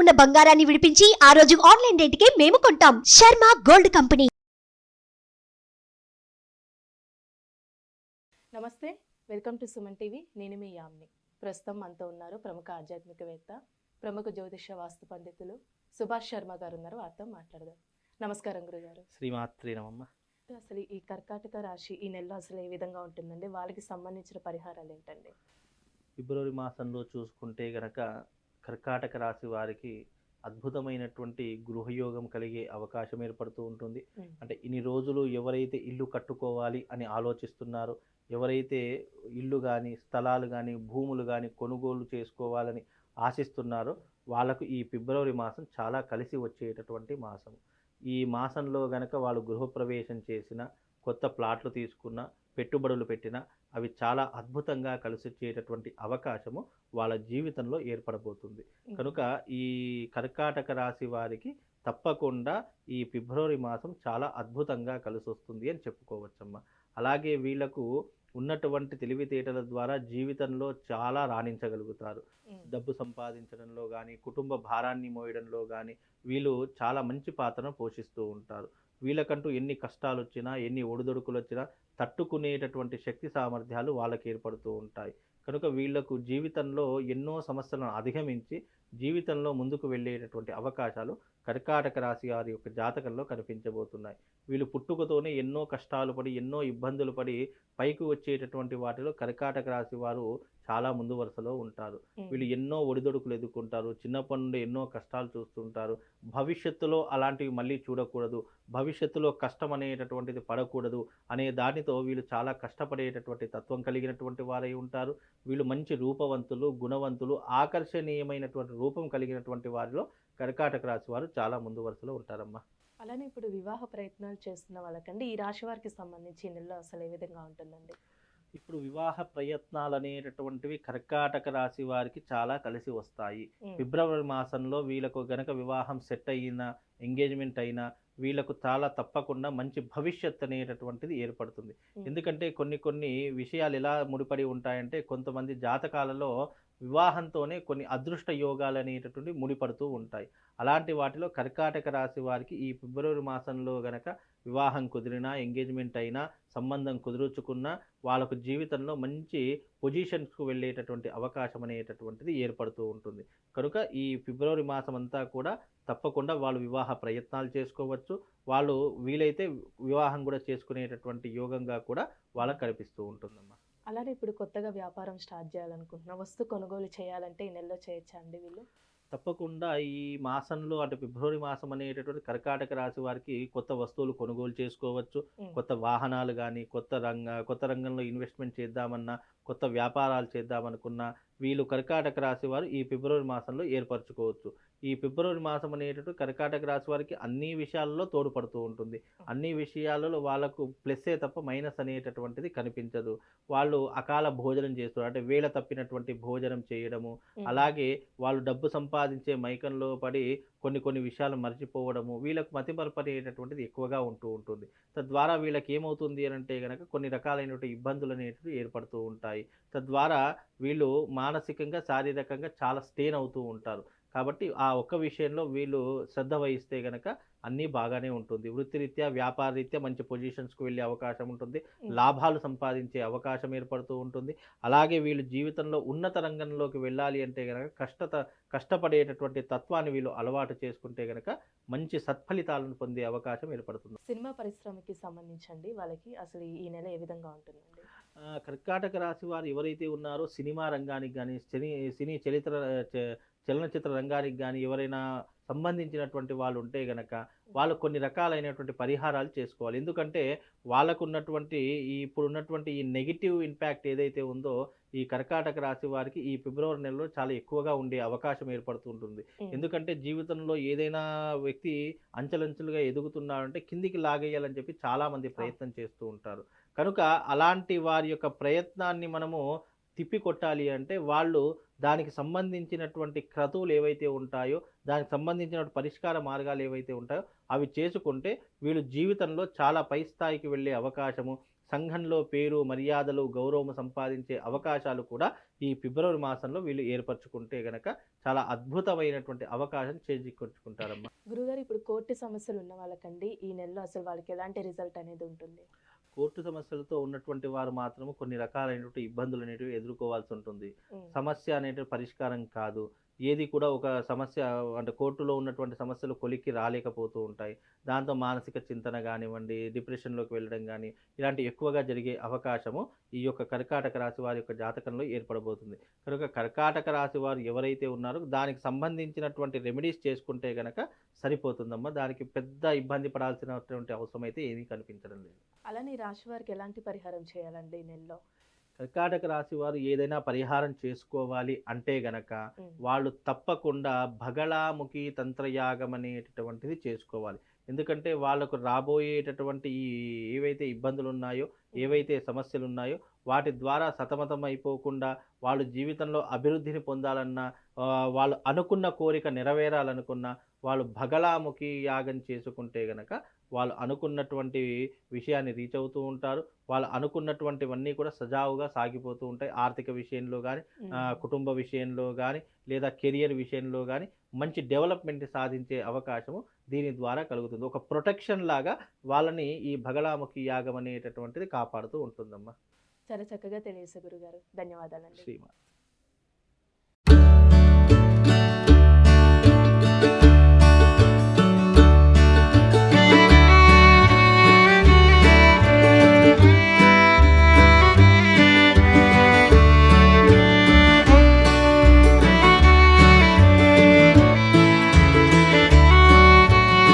ఉన్న బంగారాన్ని విడిపించి ఆ రోజు ఆన్లైన్ రేటుకే మేము కొంటాం. Sharma gold company. నమస్తే వెల్కమ్ టు సుమన్ టీవీ. నేను మీ యామ్ని. ప్రస్తుతం మనతో ఉన్నారు ప్రముఖ ఆధ్యాత్మికవేత్త ప్రముఖ జ్యోతిష వాస్తు పండితులు సుభాష్ శర్మ గారు ఉన్నారు. వారితో మాట్లాడదాం. నమస్కారం గురుగారు. శ్రీమాత్రి నమమ్మ అసలు ఈ కర్కాటక రాశి ఈ నెలలో అసలు ఏ విధంగా ఉంటుందండి? వాళ్ళకి సంబంధించిన పరిహారాలు ఏంటండి? ఫిబ్రవరి మాసంలో చూసుకుంటే గనక కర్కాటక రాశి వారికి అద్భుతమైనటువంటి గృహయోగం కలిగే అవకాశం ఏర్పడుతూ ఉంటుంది. అంటే ఇన్ని రోజులు ఎవరైతే ఇల్లు కట్టుకోవాలి అని ఆలోచిస్తున్నారో ఎవరైతే ఇల్లు కానీ స్థలాలు కానీ భూములు కానీ కొనుగోలు చేసుకోవాలని ఆశిస్తున్నారో వాళ్ళకు ఈ ఫిబ్రవరి మాసం చాలా కలిసి వచ్చేటటువంటి మాసం ఈ మాసంలో గనక వాళ్ళు గృహప్రవేశం చేసిన కొత్త ప్లాట్లు తీసుకున్న పెట్టుబడులు పెట్టిన అవి చాలా అద్భుతంగా కలిసి వచ్చేటటువంటి అవకాశము వాళ్ళ జీవితంలో ఏర్పడబోతుంది. కనుక ఈ కర్కాటక రాశి వారికి తప్పకుండా ఈ ఫిబ్రవరి మాసం చాలా అద్భుతంగా కలిసి వస్తుంది అని చెప్పుకోవచ్చమ్మా అలాగే వీళ్ళకు ఉన్నటువంటి తెలివితేటల ద్వారా జీవితంలో చాలా రాణించగలుగుతారు. డబ్బు సంపాదించడంలో కానీ కుటుంబ భారాన్ని మోయడంలో కానీ వీళ్ళు చాలా మంచి పాత్రను పోషిస్తూ ఉంటారు. వీళ్ళకంటూ ఎన్ని కష్టాలు వచ్చినా ఎన్ని ఒడిదొడుకులు వచ్చినా తట్టుకునేటటువంటి శక్తి సామర్థ్యాలు వాళ్ళకి ఏర్పడుతూ ఉంటాయి. కనుక వీళ్ళకు జీవితంలో ఎన్నో సమస్యలను అధిగమించి జీవితంలో ముందుకు వెళ్ళేటటువంటి అవకాశాలు కర్కాటక రాశి వారి యొక్క జాతకంలో కనిపించబోతున్నాయి. వీళ్ళు పుట్టుకతోనే ఎన్నో కష్టాలు పడి ఎన్నో ఇబ్బందులు పడి పైకి వచ్చేటటువంటి వాటిలో కర్కాటక రాశి వారు చాలా ముందు వరుసలో ఉంటారు. వీళ్ళు ఎన్నో ఒడిదొడుకులు ఎదుర్కొంటారు చిన్నప్పటి నుండి ఎన్నో కష్టాలు చూస్తుంటారు. భవిష్యత్తులో అలాంటివి మళ్ళీ చూడకూడదు భవిష్యత్తులో కష్టం అనేటటువంటిది పడకూడదు అనే దానితో వీళ్ళు చాలా కష్టపడేటటువంటి తత్వం కలిగినటువంటి వారై ఉంటారు. వీళ్ళు మంచి రూపవంతులు గుణవంతులు ఆకర్షణీయమైనటువంటి రూపం కలిగినటువంటి వారిలో కర్కాటక రాశి వారు చాలా ముందు వరుసలో ఉంటారమ్మా. అలానే ఇప్పుడు వివాహ ప్రయత్నాలు చేస్తున్న వాళ్ళకండి ఈ రాశి వారికి సంబంధించి నెలలో అసలు ఏ విధంగా ఉంటుందండి? ఇప్పుడు వివాహ ప్రయత్నాలు అనేటటువంటివి కర్కాటక రాశి వారికి చాలా కలిసి వస్తాయి. ఫిబ్రవరి మాసంలో వీళ్ళకు గనక వివాహం సెట్ అయినా ఎంగేజ్మెంట్ అయినా వీళ్ళకు చాలా తప్పకుండా మంచి భవిష్యత్ అనేటటువంటిది ఏర్పడుతుంది. ఎందుకంటే కొన్ని కొన్ని విషయాలు ఎలా ముడిపడి ఉంటాయంటే కొంతమంది జాతకాలలో వివాహంతోనే కొన్ని అదృష్ట యోగాలు అనేటటువంటి ముడిపడుతూ ఉంటాయి. అలాంటి వాటిలో కర్కాటక రాశి వారికి ఈ ఫిబ్రవరి మాసంలో గనక వివాహం కుదిరినా ఎంగేజ్మెంట్ అయినా సంబంధం కుదుర్చుకున్నా వాళ్ళకు జీవితంలో మంచి పొజిషన్స్కు వెళ్ళేటటువంటి అవకాశం అనేటటువంటిది ఏర్పడుతూ ఉంటుంది. కనుక ఈ ఫిబ్రవరి మాసం అంతా కూడా తప్పకుండా వాళ్ళు వివాహ ప్రయత్నాలు చేసుకోవచ్చు. వాళ్ళు వీలైతే వివాహం కూడా చేసుకునేటటువంటి యోగంగా కూడా వాళ్ళకు కనిపిస్తూ ఉంటుందమ్మా. అలానే ఇప్పుడు కొత్తగా వ్యాపారం స్టార్ట్ చేయాలనుకుంటున్నా. వస్తు కొనుగోలు చేయాలంటే ఈ నెలలో చేయొచ్చా అండి వీళ్ళు? తప్పకుండా ఈ మాసంలో అంటే ఫిబ్రవరి మాసం అనేటటువంటి కర్కాటక రాశి వారికి కొత్త వస్తువులు కొనుగోలు చేసుకోవచ్చు. కొత్త వాహనాలు కానీ కొత్త రంగ కొత్త రంగంలో ఇన్వెస్ట్మెంట్ చేద్దామన్నా కొత్త వ్యాపారాలు చేద్దామనుకున్నా వీళ్ళు కర్కాటక రాశి వారు ఈ ఫిబ్రవరి మాసంలో ఏర్పరచుకోవచ్చు. ఈ ఫిబ్రవరి మాసం అనేటటువంటి కర్కాటక రాశి వారికి అన్ని విషయాలలో తోడ్పడుతూ ఉంటుంది. అన్ని విషయాలలో వాళ్ళకు ప్లస్సే తప్ప మైనస్ అనేటటువంటిది కనిపించదు. వాళ్ళు అకాల భోజనం చేస్తారు. అంటే వేళ తప్పినటువంటి భోజనం చేయడము. అలాగే వాళ్ళు డబ్బు సంపాదించే మైకంలో పడి కొన్ని కొన్ని విషయాలు మర్చిపోవడము వీళ్ళకు మతిమరపు అనేటటువంటిది ఎక్కువగా ఉంటూ ఉంటుంది. తద్వారా వీళ్ళకి ఏమవుతుంది అని అంటే కనుక కొన్ని రకాలైనటువంటి ఇబ్బందులు అనేటివి ఏర్పడుతూ ఉంటాయి. తద్వారా వీళ్ళు మానసికంగా శారీరకంగా చాలా స్టేన్ అవుతూ ఉంటారు. కాబట్టి ఆ ఒక్క విషయంలో వీళ్ళు శ్రద్ధ వహిస్తే గనక అన్నీ బాగానే ఉంటుంది. వృత్తిరీత్యా వ్యాపార రీత్యా మంచి పొజిషన్స్కి వెళ్ళే అవకాశం ఉంటుంది. లాభాలు సంపాదించే అవకాశం ఏర్పడుతూ ఉంటుంది. అలాగే వీళ్ళు జీవితంలో ఉన్నత రంగంలోకి వెళ్ళాలి అంటే గనక కష్టత కష్టపడేటటువంటి తత్వాన్ని వీళ్ళు అలవాటు చేసుకుంటే గనక మంచి సత్ఫలితాలను పొందే అవకాశం ఏర్పడుతుంది. సినిమా పరిశ్రమకి సంబంధించండి. వాళ్ళకి అసలు ఈ నెల ఏ విధంగా ఉంటుందండి? ఆ, కర్కాటక రాశి వారు ఎవరైతే ఉన్నారో సినిమా రంగానికి కానీ సినీ సినీ చరిత్ర చలనచిత్ర రంగానికి కానీ ఎవరైనా సంబంధించినటువంటి వాళ్ళు ఉంటే గనక వాళ్ళు కొన్ని రకాలైనటువంటి పరిహారాలు చేసుకోవాలి. ఎందుకంటే వాళ్ళకు ఉన్నటువంటి ఈ ఇప్పుడు ఉన్నటువంటి ఈ నెగిటివ్ ఇంపాక్ట్ ఏదైతే ఉందో ఈ కర్కాటక రాశి వారికి ఈ ఫిబ్రవరి నెలలో చాలా ఎక్కువగా ఉండే అవకాశం ఏర్పడుతుంటుంది. ఎందుకంటే జీవితంలో ఏదైనా వ్యక్తి అంచెలంచెలుగా ఎదుగుతున్నాడంటే కిందికి లాగేయాలని చెప్పి చాలా మంది ప్రయత్నం చేస్తూ ఉంటారు. కనుక అలాంటి వారి యొక్క ప్రయత్నాన్ని మనము తిప్పి కొట్టాలి అంటే వాళ్ళు దానికి సంబంధించినటువంటి క్రతువులు ఏవైతే ఉంటాయో దానికి సంబంధించిన పరిష్కార మార్గాలు ఏవైతే ఉంటాయో అవి చేసుకుంటే వీళ్ళు జీవితంలో చాలా పై స్థాయికి వెళ్ళే అవకాశము సంఘంలో పేరు మర్యాదలు గౌరవం సంపాదించే అవకాశాలు కూడా ఈ ఫిబ్రవరి మాసంలో వీళ్ళు ఏర్పరచుకుంటే గనక చాలా అద్భుతమైనటువంటి అవకాశం చేజిక్కొచ్చుకుంటారమ్మా. గురుగారు ఇప్పుడు కోర్టు సమస్యలు ఉన్న వాళ్ళకండి ఈ నెలలో అసలు వాళ్ళకి ఎలాంటి రిజల్ట్ అనేది ఉంటుంది? కోర్టు సమస్యలతో ఉన్నటువంటి వారు మాత్రము కొన్ని రకాలైనటువంటి ఇబ్బందులు అనేటివి ఎదుర్కోవాల్సి ఉంటుంది. సమస్య అనేది పరిష్కారం కాదు. ఏది కూడా ఒక సమస్య అంటే కోర్టులో ఉన్నటువంటి సమస్యలు కొలిక్కి రాలేకపోతూ ఉంటాయి. దాంతో మానసిక చింతన కానివ్వండి డిప్రెషన్లోకి వెళ్ళడం కానీ ఇలాంటి ఎక్కువగా జరిగే అవకాశము ఈ యొక్క కర్కాటక రాశి వారి యొక్క జాతకంలో ఏర్పడబోతుంది. కనుక కర్కాటక రాశి వారు ఎవరైతే ఉన్నారో దానికి సంబంధించినటువంటి రెమెడీస్ చేసుకుంటే గనక సరిపోతుందమ్మా. దానికి పెద్ద ఇబ్బంది పడాల్సినటువంటి అవసరం అయితే ఏమీ కనిపించడం లేదు. అలానే రాశి వారికి ఎలాంటి పరిహారం చేయాలండి ఈ నెలలో? కర్కాటక రాశి వారు ఏదైనా పరిహారం చేసుకోవాలి అంటే గనక వాళ్ళు తప్పకుండా భగళాముఖి తంత్రయాగం అనేటటువంటిది చేసుకోవాలి. ఎందుకంటే వాళ్ళకు రాబోయేటటువంటి ఈ ఏవైతే ఇబ్బందులు ఉన్నాయో ఏవైతే సమస్యలు ఉన్నాయో వాటి ద్వారా సతమతం అయిపోకుండా వాళ్ళు జీవితంలో అభివృద్ధిని పొందాలన్నా వాళ్ళు అనుకున్న కోరిక నెరవేరాలనుకున్నా వాళ్ళు భగళాముఖి యాగం చేసుకుంటే గనక వాళ్ళు అనుకున్నటువంటి విషయాన్ని రీచ్ అవుతూ ఉంటారు. వాళ్ళు అనుకున్నటువంటివన్నీ కూడా సజావుగా సాగిపోతూ ఉంటాయి. ఆర్థిక విషయంలో కానీ కుటుంబ విషయంలో కానీ లేదా కెరియర్ విషయంలో కానీ మంచి డెవలప్మెంట్ సాధించే అవకాశము దీని ద్వారా కలుగుతుంది. ఒక ప్రొటెక్షన్ లాగా వాళ్ళని ఈ భగళాముఖి యాగం అనేటటువంటిది కాపాడుతూ ఉంటుందమ్మా. చాలా చక్కగా తెలియజేశారు గురుగారు. ధన్యవాదాలండి. శ్రీమా